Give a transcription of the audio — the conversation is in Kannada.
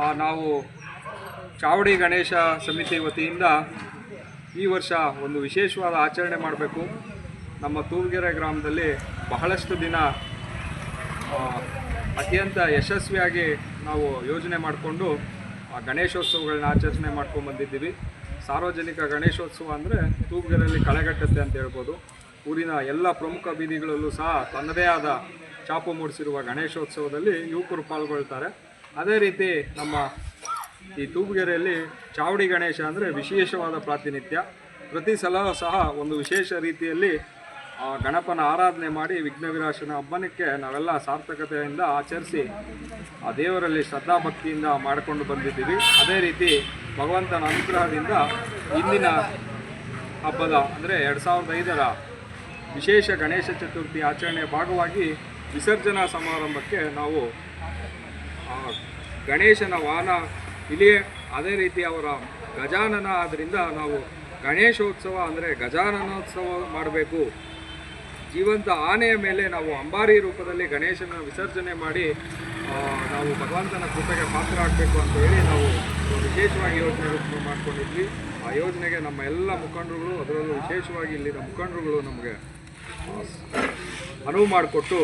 ಆ, ನಾವು ಚಾವಡಿ ಗಣೇಶ ಸಮಿತಿ ವತಿಯಿಂದ ಈ ವರ್ಷ ಒಂದು ವಿಶೇಷವಾದ ಆಚರಣೆ ಮಾಡಬೇಕು. ನಮ್ಮ ತೂರ್ಗೆರೆ ಗ್ರಾಮದಲ್ಲಿ ಬಹಳಷ್ಟು ದಿನ ಅತ್ಯಂತ ಯಶಸ್ವಿಯಾಗಿ ನಾವು ಯೋಜನೆ ಮಾಡಿಕೊಂಡು ಗಣೇಶೋತ್ಸವಗಳನ್ನ ಆಚರಣೆ ಮಾಡ್ಕೊಂಡು ಬಂದಿದ್ದೀವಿ. ಸಾರ್ವಜನಿಕ ಗಣೇಶೋತ್ಸವ ಅಂದರೆ ತೂರ್ಗೆರೆಯಲ್ಲಿ ಕಳೆಗಟ್ಟುತ್ತೆ ಅಂತ ಹೇಳ್ಬೋದು. ಊರಿನ ಎಲ್ಲ ಪ್ರಮುಖ ಬೀದಿಗಳಲ್ಲೂ ಸಹ ತನ್ನದೇ ಆದ ಚಾಪು ಮೂಡಿಸಿರುವ ಗಣೇಶೋತ್ಸವದಲ್ಲಿ ಯುವಕರು ಪಾಲ್ಗೊಳ್ತಾರೆ. ಅದೇ ರೀತಿ ನಮ್ಮ ಈ ತೂಬುಗೆರೆಯಲ್ಲಿ ಚಾವಡಿ ಗಣೇಶ ಅಂದರೆ ವಿಶೇಷವಾದ ಪ್ರಾತಿನಿಧ್ಯ. ಪ್ರತಿ ಸಲ ಸಹ ಒಂದು ವಿಶೇಷ ರೀತಿಯಲ್ಲಿ ಗಣಪನ ಆರಾಧನೆ ಮಾಡಿ ವಿಘ್ನ ವಿರಾಶನ ಹಬ್ಬನಕ್ಕೆ ನಾವೆಲ್ಲ ಸಾರ್ಥಕತೆಯಿಂದ ಆಚರಿಸಿ, ಆ ದೇವರಲ್ಲಿ ಶ್ರದ್ಧಾಭಕ್ತಿಯಿಂದ ಮಾಡಿಕೊಂಡು ಬಂದಿದ್ದೀವಿ. ಅದೇ ರೀತಿ ಭಗವಂತನ ಅನುಗ್ರಹದಿಂದ ಇಂದಿನ ಹಬ್ಬದ, ಅಂದರೆ ಎರಡು ಸಾವಿರದ ಐದರ ವಿಶೇಷ ಗಣೇಶ ಚತುರ್ಥಿ ಆಚರಣೆಯ ಭಾಗವಾಗಿ ವಿಸರ್ಜನಾ ಸಮಾರಂಭಕ್ಕೆ ನಾವು ಗಣೇಶನ ವಾಹನ ಇಲ್ಲಿಯೇ ಅದೇ ರೀತಿ ಅವರ ಗಜಾನನ ಆದ್ದರಿಂದ ನಾವು ಗಣೇಶೋತ್ಸವ ಅಂದರೆ ಗಜಾನನೋತ್ಸವ ಮಾಡಬೇಕು. ಜೀವಂತ ಆನೆಯ ಮೇಲೆ ನಾವು ಅಂಬಾರಿ ರೂಪದಲ್ಲಿ ಗಣೇಶನ ವಿಸರ್ಜನೆ ಮಾಡಿ ನಾವು ಭಗವಂತನ ಕೃಪೆಗೆ ಪಾತ್ರ ಆಗಬೇಕು ಅಂತ ಹೇಳಿ ನಾವು ವಿಶೇಷವಾಗಿ ಯೋಜನೆ ರೂಪ ಮಾಡ್ಕೊಂಡಿದ್ವಿ. ಆ ಯೋಜನೆಗೆ ನಮ್ಮ ಎಲ್ಲ ಮುಖಂಡರುಗಳು, ಅದರಲ್ಲೂ ವಿಶೇಷವಾಗಿ ಇಲ್ಲಿನ ಮುಖಂಡರುಗಳು ನಮಗೆ ಅನುವು ಮಾಡಿಕೊಟ್ಟು